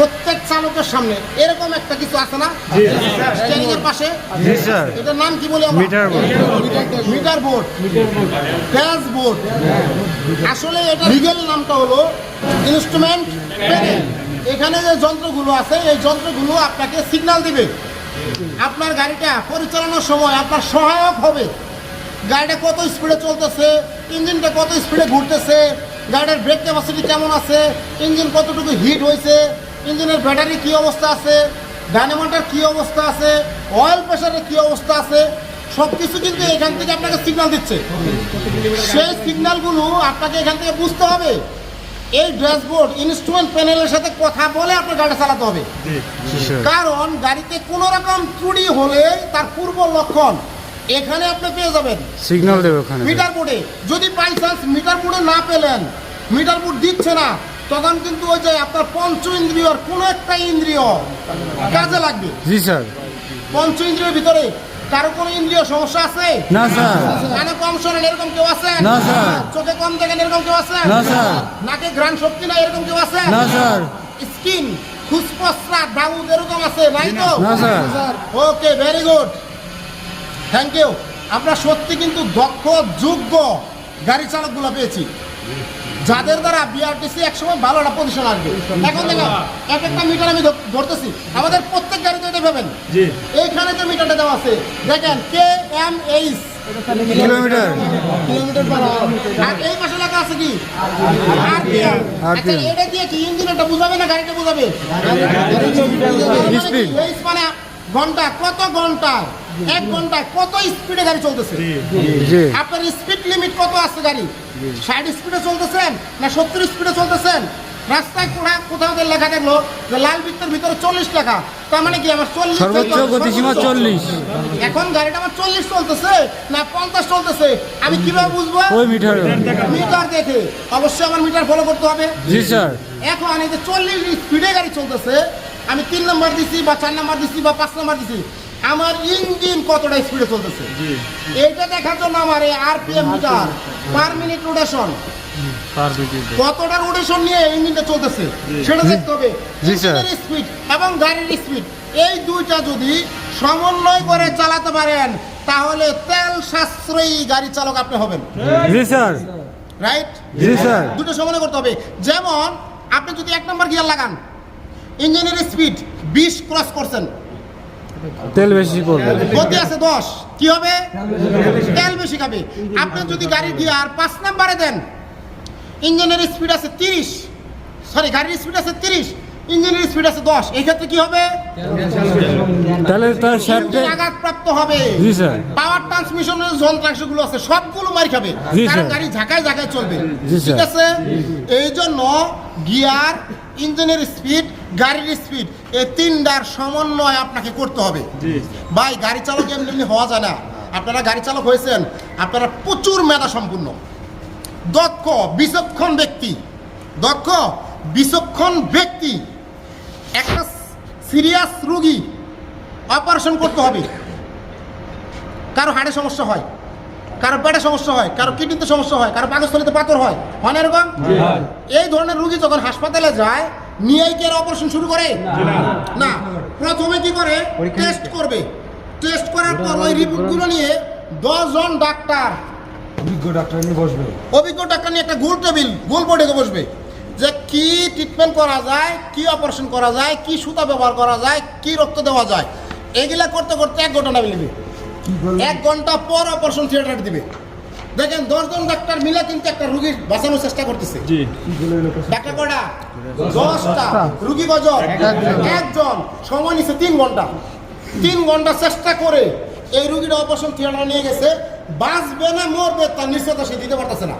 প্রত্যেক চালকের সামনে এরকম একটা কিছু আছে না? স্টিয়ারিং এর পাশে? এটার নাম কি বলি meter board. Meter board. Dash board. আসলে এটা লিগেল নামটা হলো ইনস্ট্রুমেন্ট প্যানেল। এখানে যে যন্ত্রগুলো আছে এই যন্ত্রগুলো আপনাকে সিগন্যাল দিবে। আপনার গাড়িটা পরিচালনার সময় আপনার সহায়ক হবে। গাড়িটা কত স্পিডে চলতেছে ইঞ্জিনটা কত স্পিডে ঘুরতেছে গাড়ির ব্রেক ক্যাপাসিটি কেমন আছে ইঞ্জিন কতটুকু হিট হয়েছে ইঞ্জিনের ব্যাটারি কী অবস্থা আছে ডায়নামোটার কী অবস্থা আছে অয়েল প্রেশারের কী অবস্থা আছে সব কিছু কিন্তু এখান থেকে আপনাকে সিগনাল দিচ্ছে। সেই সিগনালগুলো আপনাকে এখান থেকে বুঝতে হবে। এই ড্যাশবোর্ড ইনস্ট্রুমেন্ট প্যানেলের সাথে কথা বলে আপনার গাড়ি চালাতে হবে। কারণ গাড়িতে কোনো রকম ত্রুটি হলে তার পূর্ব লক্ষণ এখানে আপনি পেয়ে যাবেন। সিগন্যাল দেবে ওখানে। মিটার বোর্ডে যদি বাই চান্স মিটার বোর্ডে না পেলেন মিটার বোর্ড দিচ্ছে না তখন কিন্তু ওই যে আপনার পঞ্চ ইন্দ্রিয়র কোনো একটা ইন্দ্রিয় কাজে লাগবে। জি স্যার। পঞ্চ ইন্দ্রিয়ের ভিতরে কারও কোনো ইন্দ্রিয় সমস্যা আছে? না স্যার। কানে কম শোনেন এরকম কেউ আছে? না, স্যার। চোখে কম দেখেন এরকম কেউ আছে? না, স্যার। নাকে ঘ্রাণ শক্তি নাই এরকম কেউ আছে? না স্যার। স্কিন ফুসফসরা দাউদ এরকম আছে নাই তো? না, sir. Okay very good thank you আমরা সত্যি কিন্তু দক্ষ যোগ্য গাড়ি চালকগুলো পেয়েছি। যাদের দ্বারা বিআরটিসি একসময় ভালো একটা পজিশন আসবে এখন দেখো এক একটা মিটার আমি ধরতেছি। আমাদের প্রত্যেক গাড়িতে এটা পাবেন এইখানে যে মিটারটা দেওয়া আছে দেখেন K M H kilometre. Kilometre per আর এই পাশে লেখা আছে কি? আচ্ছা এটা দিয়ে কি ইঞ্জিনটা বুঝাবে না গাড়িটা বুঝাবে? Speed. মানে ঘণ্টা কত ঘণ্টা? এক ঘন্টায় কত স্পিডে গাড়ি চলতেছে? আপনার স্পিড লিমিট কত আছে গাড়ি? ষাট স্পিডে চলতেছেন না সত্তর স্পিডে চলতেছেন? রাস্তায় কোথাও কোথাও লেখা দেখল যে লাল বৃত্তের ভিতরে চল্লিশ টাকা তার মানে কি আমার চল্লিশ সর্বোচ্চ গতিসীমা চল্লিশ এখন গাড়িটা আমার চল্লিশ চলতেছে না পঞ্চাশ চলতেছে? আমি কীভাবে বুঝব? ওই মিটার। মিটার দেখে। অবশ্যই আমার মিটার ফলো করতে হবে। জি স্যার। এখন এই যে চল্লিশ স্পিডে গাড়ি চলতেছে আমি তিন নম্বর দিছি বা চার নম্বর দিছি বা পাঁচ নম্বর দিছি আমার ইঞ্জিন কতটা স্পিডে চলতেছে? এইটা দেখার জন্য আমার এই RPM meter per minute rotation কতটা রোটেশন নিয়ে ইঞ্জিনটা চলতেছে সেটা দেখতে হবে। স্পিড এবং গাড়ির স্পিড এই দুইটা যদি সমন্বয় করে চালাতে পারেন তাহলে তেল সাশ্রয়ী গাড়ি চালক আপনি হবেন। জি স্যার রাইট জি স্যার দুটো সমন্বয় করতে হবে। যেমন আপনি যদি এক নম্বর গিয়ার লাগান ইঞ্জিনের স্পিড বিশ ক্রস করছেন। তেল বেশি পড়বে গতি আছে দশ কি হবে? তেল বেশি খাবে। আপনি যদি গাড়ির গিয়ার পাঁচ নাম্বারে দেন ইঞ্জিনের স্পিড আছে তিরিশ। সরি গাড়ির স্পিড আছে তিরিশ ইঞ্জিনের স্পিড আছে দশ। এই ক্ষেত্রে কি হবে? তাহলে তার শ্যাফটে ইঞ্জিন আঘাতপ্রাপ্ত হবে। জি স্যার। পাওয়ার ট্রান্সমিশনের যন্ত্রাংশগুলো আছে সবগুলো মার খাবে। কারণ। গাড়ি ঝাঁকায় ঝাঁকায় চলবে। ঠিক আছে? এই জন্য গিয়ার ইঞ্জিনের স্পিড গাড়ির স্পিড এই তিনটার সমন্বয় আপনাকে করতে হবে। ভাই গাড়ি চালক এমনি এমনি হওয়া যায় না। আপনারা গাড়ি চালক হয়েছেন আপনারা প্রচুর মেধা সম্পূর্ণ। দক্ষ বিচক্ষণ ব্যক্তি। দক্ষ বিচক্ষণ ব্যক্তি। একটা সিরিয়াস রুগী অপারেশন করতে হবে। কারও হাড়ে সমস্যা হয় কারও পেটে সমস্যা হয় কারও কিডনিতে সমস্যা হয় কারও পাকস্থলিতে পাথর হয়। হয় না এরকম? এই ধরনের রুগী যখন হাসপাতালে যায় নিয়েই কি অপারেশন শুরু করে? না। প্রথমে কি করে? টেস্ট করবে। টেস্ট করার পর ওই রিপোর্টগুলো নিয়ে দশজন ডাক্তার। অভিজ্ঞ ডাক্তার নিয়ে বসবে। অভিজ্ঞ ডাক্তার নিয়ে একটা গোল টেবিল গোল বোর্ডে বসবে। যে কি ট্রিটমেন্ট করা যায় কি অপারেশন করা যায় কি সুতা ব্যবহার করা যায় কি রক্ত দেওয়া যায় এগুলা করতে করতে এক ঘণ্টা নেবে। এক ঘণ্টা পর অপারেশন থিয়েটার দিবে। দেখেন দশজন ডাক্তার মিলে কিন্তু একটা রুগীর বাঁচানোর চেষ্টা করতেছে। ডাক্তার কটা দশটা। রুগী কজন একজন। সময় নিচ্ছে তিন ঘণ্টা। তিন ঘণ্টা চেষ্টা করে এই রুগীটা অপারেশন থিয়েটার নিয়ে গেছে। বাঁচবে না মরবে তার নিশ্চয়তা সে দিতে পারতেছে না।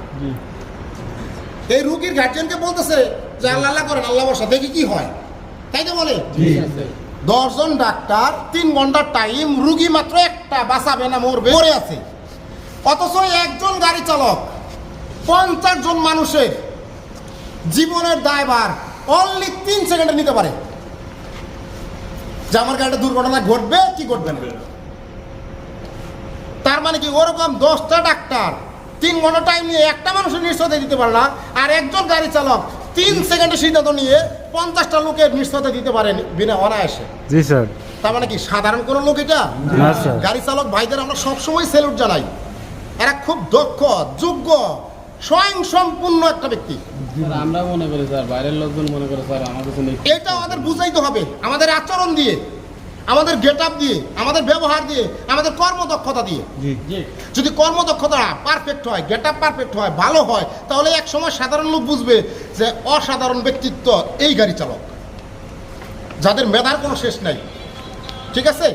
এই রুগীর গার্জেনকে বলতেছে যে আল্লাহ আল্লাহ করেন আল্লাহ বসা দেখি কি হয়। তাই তো বলে? দশজন ডাক্তার তিন ঘণ্টার টাইম রুগী মাত্র একটা বাঁচাবে না মরবে। মরে আছে। অথচ একজন গাড়ি চালক পঞ্চাশ জন মানুষের জীবনের দায়ভার অনলি তিন সেকেন্ডে নিতে পারে। যে আমার গাড়িটা দুর্ঘটনা ঘটবে কি ঘটবে না? তার মানে কি ওরকম দশটা ডাক্তার তিন ঘণ্টা টাইম নিয়ে একটা মানুষের নিশ্চয়তা দিতে পারে না আর একজন গাড়ি চালক তিন সেকেন্ডে সিদ্ধান্ত নিয়ে পঞ্চাশটা লোকের নিশ্চয়তা দিতে পারেন বিনা অনায়াসে। জি স্যার। তার মানে কি সাধারণ কোনো লোক এটা? গাড়ি চালক ভাইদের আমরা সবসময় স্যালুট জানাই। এরা খুব দক্ষ যোগ্য স্বয়ং সম্পূর্ণ একটা ব্যক্তি। আমরা মনে করি স্যার বাইরের লোকজন মনে করে স্যার কাছে এটা আমাদের বুঝাইতে হবে। আমাদের আচরণ দিয়ে আমাদের গেট আপ দিয়ে আমাদের ব্যবহার দিয়ে আমাদের কর্মদক্ষতা দিয়ে। যদি কর্মদক্ষতা পারফেক্ট হয় গেট আপ পারফেক্ট হয় ভালো হয় তাহলে এক সময় সাধারণ লোক বুঝবে যে অসাধারণ ব্যক্তিত্ব এই গাড়ি চালক। যাদের মেধার কোনো শেষ নাই। ঠিক আছে?